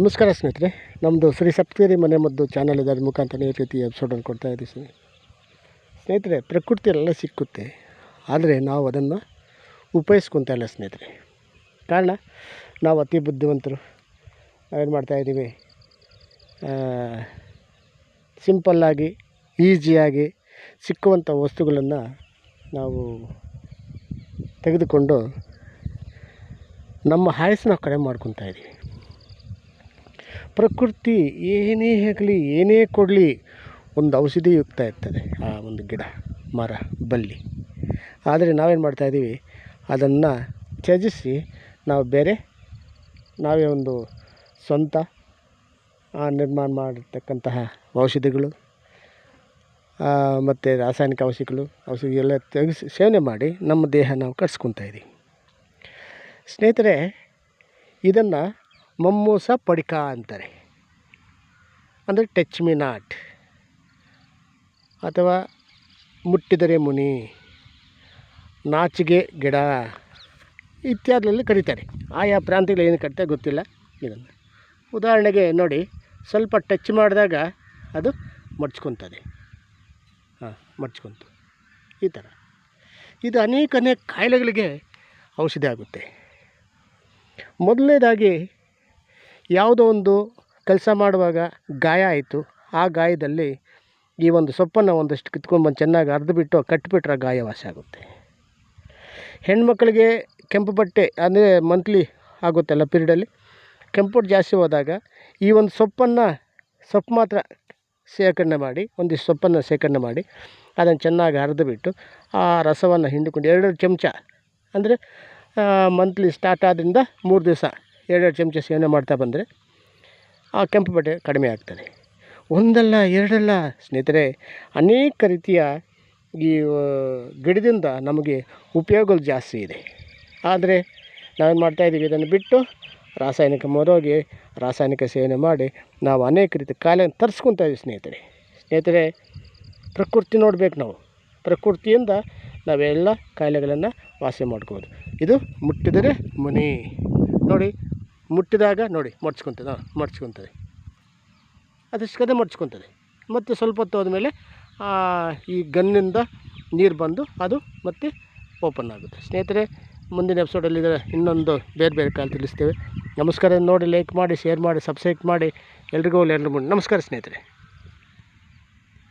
ನಮಸ್ಕಾರ ಸ್ನೇಹಿತರೆ ನಮ್ಮದು ಶ್ರೀ ಸಪ್ತಗಿರಿ ಮನೆ ಮದ್ದು ಚಾನಲ್ ಇದರ ಮುಖಾಂತರ ಈ ರೀತಿ ಎಪಿಸೋಡನ್ನು ಕೊಡ್ತಾ ಇದ್ದೀವಿ ಸ್ನೇಹಿತರೆ. ಸ್ನೇಹಿತರೆ, ಪ್ರಕೃತಿಯಲ್ಲೆಲ್ಲ ಸಿಕ್ಕುತ್ತೆ, ಆದರೆ ನಾವು ಅದನ್ನು ಉಪಯೋಗಿಸ್ಕೊತಾ ಇಲ್ಲ ಸ್ನೇಹಿತರೆ. ಕಾರಣ, ನಾವು ಅತಿ ಬುದ್ಧಿವಂತರು, ಏನು ಮಾಡ್ತಾಯಿದ್ದೀವಿ ಸಿಂಪಲ್ಲಾಗಿ ಈಸಿಯಾಗಿ ಸಿಕ್ಕುವಂಥ ವಸ್ತುಗಳನ್ನು ನಾವು ತೆಗೆದುಕೊಂಡು ನಮ್ಮ ಆಯಸ್ಸು ನಾವು ಕಡಿಮೆ ಮಾಡ್ಕೊತಾ ಇದ್ದೀವಿ. ಪ್ರಕೃತಿ ಏನೇ ಆಗಲಿ ಏನೇ ಕೊಡಲಿ, ಒಂದು ಔಷಧಿ ಯುಕ್ತ ಇರ್ತದೆ ಆ ಒಂದು ಗಿಡ, ಮರ, ಬಳ್ಳಿ. ಆದರೆ ನಾವೇನು ಮಾಡ್ತಾಯಿದ್ದೀವಿ ಅದನ್ನು ತ್ಯಜಿಸಿ ನಾವು ಬೇರೆ, ನಾವೇ ಒಂದು ಸ್ವಂತ ನಿರ್ಮಾಣ ಮಾಡಿರ್ತಕ್ಕಂತಹ ಔಷಧಿಗಳು ಮತ್ತು ರಾಸಾಯನಿಕ ಔಷಧಿಗಳು ಔಷಧಿ ಎಲ್ಲ ತೆಗೆಸಿ, ಸೇವನೆ ಮಾಡಿ ನಮ್ಮ ದೇಹ ನಾವು ಕಟ್ಸ್ಕೊತಾ ಇದ್ದೀವಿ. ಸ್ನೇಹಿತರೆ, ಇದನ್ನು ಮಮ್ಮೂಸ ಪಡಿಕ ಅಂತಾರೆ. ಅಂದರೆ ಟಚ್ ಮಿ ನಾಟ್ ಅಥವಾ ಮುಟ್ಟಿದರೆ ಮುನಿ, ನಾಚಿಗೆ ಗಿಡ ಇತ್ಯಾದಿಯಲ್ಲಿ ಕರೀತಾರೆ. ಆಯಾ ಪ್ರಾಂತ್ಯಗಳು ಏನು ಕರಿತಾರೆ ಗೊತ್ತಿಲ್ಲ ಇದನ್ನು ಉದಾಹರಣೆಗೆ ನೋಡಿ, ಸ್ವಲ್ಪ ಟಚ್ ಮಾಡಿದಾಗ ಅದು ಮಡ್ಚ್ಕೊತದೆ ಹಾಂ ಮಡ್ಚ್ಕೊಂತು ಈ ಥರ ಇದು ಅನೇಕ ಅನೇಕ ಕಾಯಿಲೆಗಳಿಗೆ ಔಷಧಿ ಆಗುತ್ತೆ. ಮೊದಲನೇದಾಗಿ ಯಾವುದೋ ಒಂದು ಕೆಲಸ ಮಾಡುವಾಗ ಗಾಯ ಆಯಿತು. ಆ ಗಾಯದಲ್ಲಿ ಈ ಒಂದು ಸೊಪ್ಪನ್ನು ಒಂದಷ್ಟು ಕಿತ್ಕೊಂಡ್ಬಂದು ಚೆನ್ನಾಗಿ ಅರ್ದುಬಿಟ್ಟು ಕಟ್ಟಿಬಿಟ್ರೆ ಗಾಯ ವಾಸಿ ಆಗುತ್ತೆ. ಹೆಣ್ಮಕ್ಳಿಗೆ ಕೆಂಪು ಬಟ್ಟೆ ಅಂದರೆ ಮಂತ್ಲಿ ಆಗುತ್ತಲ್ಲ ಪೀರಿಯಡಲ್ಲಿ ಕೆಂಪು ಜಾಸ್ತಿ ಹೋದಾಗ ಈ ಒಂದು ಸೊಪ್ಪನ್ನು ಸೊಪ್ಪು ಮಾತ್ರ ಶೇಖರಣೆ ಮಾಡಿ, ಒಂದಿಷ್ಟು ಸೊಪ್ಪನ್ನು ಶೇಖರಣೆ ಮಾಡಿ ಅದನ್ನು ಚೆನ್ನಾಗಿ ಅರೆದುಬಿಟ್ಟು ಆ ರಸವನ್ನು ಹಿಂಡಿಕೊಂಡು ಎರಡೆರಡು ಚಮಚ ಅಂದರೆ ಮಂತ್ಲಿ ಸ್ಟಾರ್ಟ್ ಆದ್ದರಿಂದ ಮೂರು ದಿವಸ ಎರಡೆರಡು ಚಮಚ ಸೇವನೆ ಮಾಡ್ತಾ ಬಂದರೆ ಆ ಕೆಂಪು ಬಟ್ಟೆ ಕಡಿಮೆ ಆಗ್ತದೆ. ಒಂದಲ್ಲ ಎರಡಲ್ಲ ಸ್ನೇಹಿತರೆ, ಅನೇಕ ರೀತಿಯ ಈ ಗಿಡದಿಂದ ನಮಗೆ ಉಪಯೋಗಗಳು ಜಾಸ್ತಿ ಇದೆ. ಆದರೆ ನಾವೇನು ಮಾಡ್ತಾಯಿದ್ದೀವಿ ಇದನ್ನು ಬಿಟ್ಟು ರಾಸಾಯನಿಕ ಮರೋಗಿ ರಾಸಾಯನಿಕ ಸೇವನೆ ಮಾಡಿ ನಾವು ಅನೇಕ ರೀತಿ ಕಾಯಿಲೆಯನ್ನು ತರಿಸ್ಕೊತಾ ಇದ್ದೀವಿ ಸ್ನೇಹಿತರೆ. ಸ್ನೇಹಿತರೆ, ಪ್ರಕೃತಿ ನೋಡಬೇಕು ನಾವು. ಪ್ರಕೃತಿಯಿಂದ ನಾವೆಲ್ಲ ಕಾಯಿಲೆಗಳನ್ನು ವಾಸಿ ಮಾಡ್ಕೋಬೋದು. ಇದು ಮುಟ್ಟಿದರೆ ಮುನಿ. ನೋಡಿ ಮುಟ್ಟಿದಾಗ ನೋಡಿ ಮಡ್ಚ್ಕೊತದೆ. ಹಾಂ ಮಡ್ಚ್ಕೊತದೆ. ಅದಿಷ್ಟಕ್ಕದೇ ಕದೆ ಮಡ್ಚ್ಕೊತದೆ. ಮತ್ತು ಸ್ವಲ್ಪ ಹೊತ್ತು ಹೋದ್ಮೇಲೆ ಆ, ಈ ಗನ್ನಿಂದ ನೀರು ಬಂದು ಅದು ಮತ್ತೆ ಓಪನ್ ಆಗುತ್ತೆ. ಸ್ನೇಹಿತರೆ ಮುಂದಿನ ಎಪಿಸೋಡಲ್ಲಿ ಇದರ ಇನ್ನೊಂದು ಬೇರೆ ಬೇರೆ ಕಾಲ ತಿಳಿಸ್ತೇವೆ. ನಮಸ್ಕಾರ ನೋಡಿ ಲೈಕ್ ಮಾಡಿ ಶೇರ್ ಮಾಡಿ ಸಬ್ಸ್ಕ್ರೈಬ್ ಮಾಡಿ. ಎಲ್ರಿಗೂ ಒಳ್ಳೆ ಮೂರು. ನಮಸ್ಕಾರ ಸ್ನೇಹಿತರೆ.